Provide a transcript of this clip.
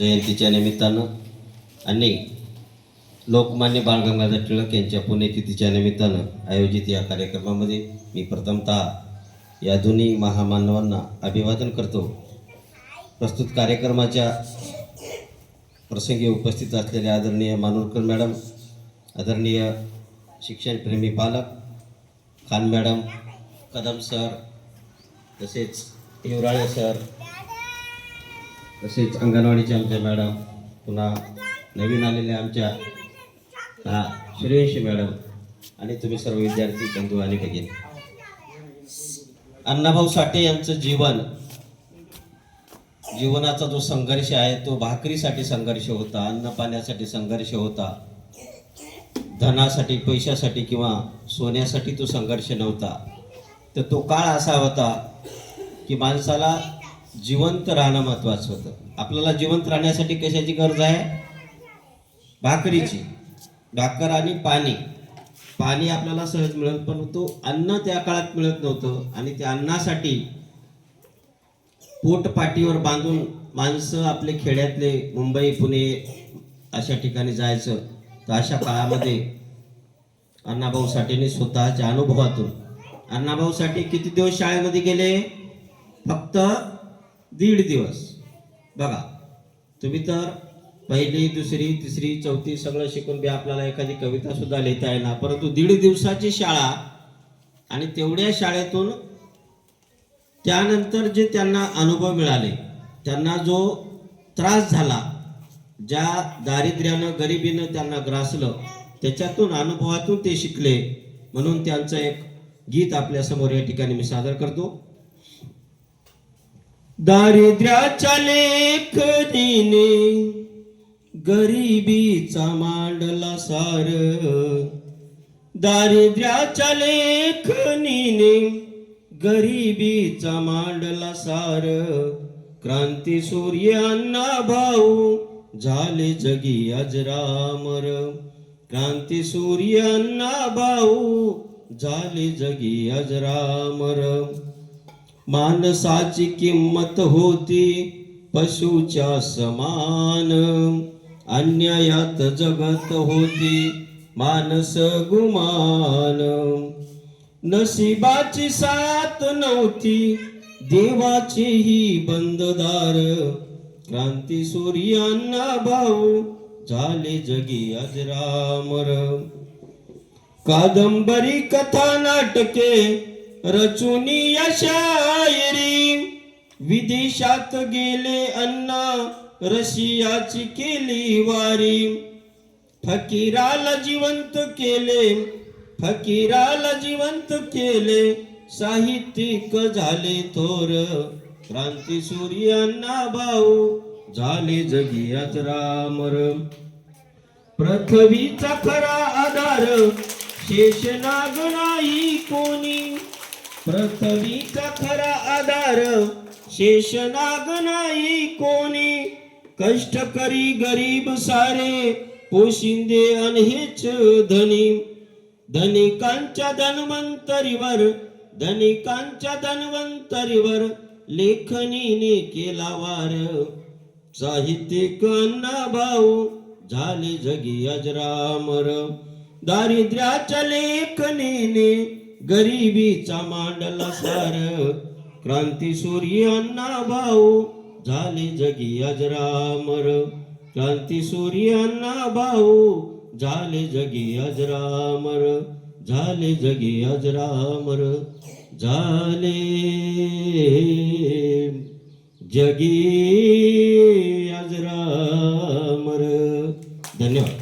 जयंतीच्या निमित्तानं आणि लोकमान्य बाळ गंगाधर टिळक यांच्या पुण्यतिथीच्या निमित्तानं आयोजित या कार्यक्रमामध्ये मी प्रथमतः या दोन्ही महामानवांना अभिवादन करतो. प्रस्तुत कार्यक्रमाच्या प्रसंगी उपस्थित असलेले आदरणीय मानूरकर मॅडम आदरणीय शिक्षणप्रेमी पालक खान मॅडम कदम सर तसेच हिवराळे सर तसेच अंगणवाडीच्या आमच्या मॅडम पुन्हा नवीन आलेल्या आमच्या हा सूर्यवंशी मॅडम आणि तुम्ही सर्व विद्यार्थी बंधू आणि भगिनी. अण्णाभाऊ साठे यांचं जीवन जीवनाचा जो संघर्ष आहे तो भाकरीसाठी संघर्ष होता अन्न पाण्यासाठी संघर्ष होता धनासाठी पैशासाठी किंवा सोन्यासाठी तो संघर्ष नव्हता. तर तो काळ असा होता की माणसाला जिवंत राहणं महत्वाचं होतं. आपल्याला जिवंत राहण्यासाठी कशाची गरज आहे? भाकरीची. भाकर आणि पाणी. पाणी आपल्याला सहज मिळत पण तो अन्न त्या काळात मिळत नव्हतं आणि त्या अन्नासाठी पोटपाटीवर बांधून माणसं आपले खेड्यातले मुंबई पुणे अशा ठिकाणी जायचं तर अशा काळामध्ये अण्णाभाऊ साठेने स्वतःच्या अनुभवातून अण्णाभाऊ साठे किती दिवस शाळेमध्ये गेले? फक्त दीड दिवस. बघा तुम्ही तर पहिली दुसरी तिसरी चौथी सगळं शिकून बी आपल्याला एखादी कविता सुद्धा लिहिता येणार परंतु दीड दिवसाची शाळा आणि तेवढ्या शाळेतून त्यानंतर जे त्यांना अनुभव मिळाले त्यांना जो त्रास झाला ज्या दारिद्र्यानं गरिबीनं त्यांना ग्रासलं त्याच्यातून अनुभवातून ते शिकले म्हणून त्यांचं एक गीत आपल्यासमोर या ठिकाणी मी सादर करतो. दारिद्र्याच्या लेखनीने गरिबीचा मांडला सार. दारिद्र्याच्या लेखनीने गरिबीचा मांडला सार. क्रांती सूर्य अण्णा भाऊ झाले जगी अजरामर क्रांती सूर्य अण्णा भाऊ झाले जगी अजरामर माणसाची किंमत होती पशुच्या समान. अन्यायात जगत होती मानस गुमान. नशिबाची साथ नव्हती देवाची ही बंददार. क्रांती सूर्यांना भाऊ झाले जगी अजरामर कादंबरी कथा नाटके रचुनी या शायरी. विदेशात गेले अण्णा रशियाची केली वारी. फकीराला जिवंत केले फकीराला जिवंत केले. साहित्यिक झाले थोर क्रांती सूर्यांना भाऊ. झाले जगियात रामर. पृथ्वीचा खरा आधार शेष नाही को पृथ्वीचा खरा आधार शेष नाही कोणी. कष्टकरी गरीब सारे पोशिंदे अनहेच धनी. धनिकांच्या धन्वंतरीवर धनिकांच्या धन्वंतरीवर लेखनीने केला वार. साहित्यिक अण्णा भाऊ झाले जगी अजरामर. दारिद्र्याच्या लेखनीने गरिबीचा मांडला सार. क्रांती सूर्य अण्णा भाऊ झाले जगी अजरामर. क्रांती सूर्य अण्णा भाऊ झाले जगी अजरामर. झाले जगी अजरामर झाले जगी अजरामर. धन्यवाद.